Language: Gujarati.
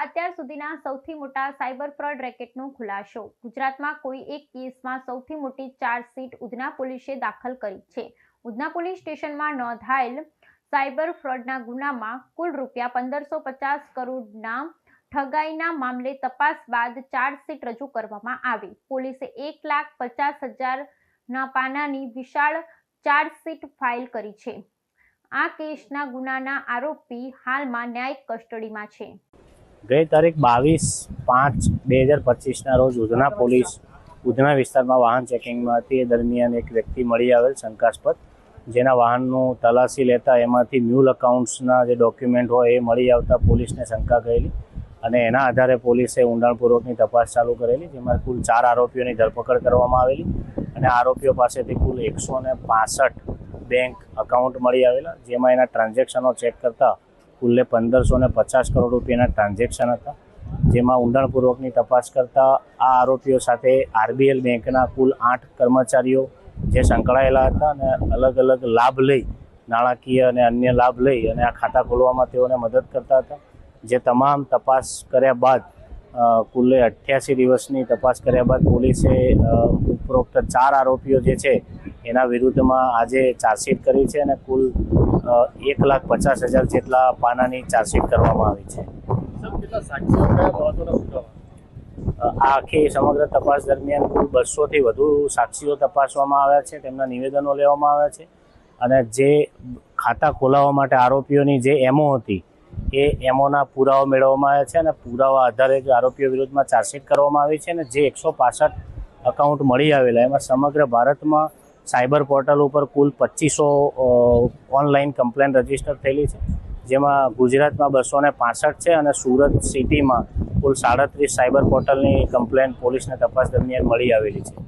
અત્યાર સુધીના સૌથી મોટા સાયબર ફ્રોડ રેકેટનો ખુલાસો. ગુજરાતમાં કોઈ એક કેસમાં સૌથી મોટી ચાર્જશીટ ઉધના પોલીસે દાખલ કરી છે. ઉધના પોલીસ સ્ટેશનમાં નોંધાયેલ સાયબર ફ્રોડના ગુનામાં કુલ રૂપિયા પંદરસો પચાસ કરોડના ઠગાઈના મામલે તપાસ બાદ ચાર્જશીટ રજૂ કરવામાં આવી. પોલીસે એક લાખ પચાસ હજારના પાનાની વિશાળ ચાર્જશીટ ફાઇલ કરી છે. આ કેસના ગુનાના આરોપી હાલમાં ન્યાયિક કસ્ટડીમાં છે. ગઈ તારીખ બાવીસ પાંચ બે હજાર પચીસના રોજ ઉધના પોલીસ ઉધના વિસ્તારમાં વાહન ચેકિંગમાં હતી. એ દરમિયાન એક વ્યક્તિ મળી આવેલ શંકાસ્પદ, જેના વાહનનું તલાશી લેતા એમાંથી મ્યુલ અકાઉન્ટ્સના જે ડોક્યુમેન્ટ હોય એ મળી આવતા પોલીસને શંકા ગયેલી અને એના આધારે પોલીસે ઊંડાણપૂર્વકની તપાસ ચાલુ કરેલી, જેમાં કુલ ચાર આરોપીઓની ધરપકડ કરવામાં આવેલી અને આરોપીઓ પાસેથી કુલ એકસો ને પાસઠ બેંક અકાઉન્ટ મળી આવેલા, જેમાં એના ટ્રાન્ઝેક્શનો ચેક કરતા કુલ્લે પંદરસો ને પચાસ કરોડ રૂપિયાના ટ્રાન્ઝેક્શન હતા. જેમાં ઊંડાણપૂર્વકની તપાસ કરતા આ આરોપીઓ સાથે આરબીએલ બેંકના કુલ આઠ કર્મચારીઓ જે સંકળાયેલા હતા અને અલગ અલગ લાભ લઈ, નાણાકીય અને અન્ય લાભ લઈ અને આ ખાતા ખોલવામાં તેઓને મદદ કરતા હતા. જે તમામ તપાસ કર્યા બાદ કુલ્લે અઠ્યાસી દિવસની તપાસ કર્યા બાદ પોલીસે ઉપરોક્ત ચાર આરોપીઓ જે છે એના વિરુદ્ધમાં આજે ચાર્જશીટ કરી છે અને કુલ એક લાખ પચાસ હજાર જેટલા પાનાની ચાર્જશીટ કરવામાં આવી છે. આ આખી સમગ્ર તપાસ દરમિયાન કુલ બસોથી વધુ સાક્ષીઓ તપાસવામાં આવ્યા છે તેમના નિવેદનો લેવામાં આવ્યા છે અને જે ખાતા ખોલાવવા માટે આરોપીઓની જે એમઓ હતી એ એમઓના પુરાવા મેળવવામાં આવ્યા છે અને પુરાવા આધારે જ આરોપીઓ વિરુદ્ધમાં ચાર્જશીટ કરવામાં આવી છે અને જે એકસો પાસઠ અકાઉન્ટ મળી આવેલા એમાં સમગ્ર ભારતમાં સાયબર પોર્ટલ ઉપર કુલ પચીસો ઓનલાઈન કમ્પ્લેન રજિસ્ટર થયેલી છે. જેમાં ગુજરાતમાં બસો ને પાસઠ છે અને સુરત સિટીમાં કુલ સાડત્રીસ સાયબર પોર્ટલની કમ્પ્લેન પોલીસને તપાસ દરમિયાન મળી આવેલી છે.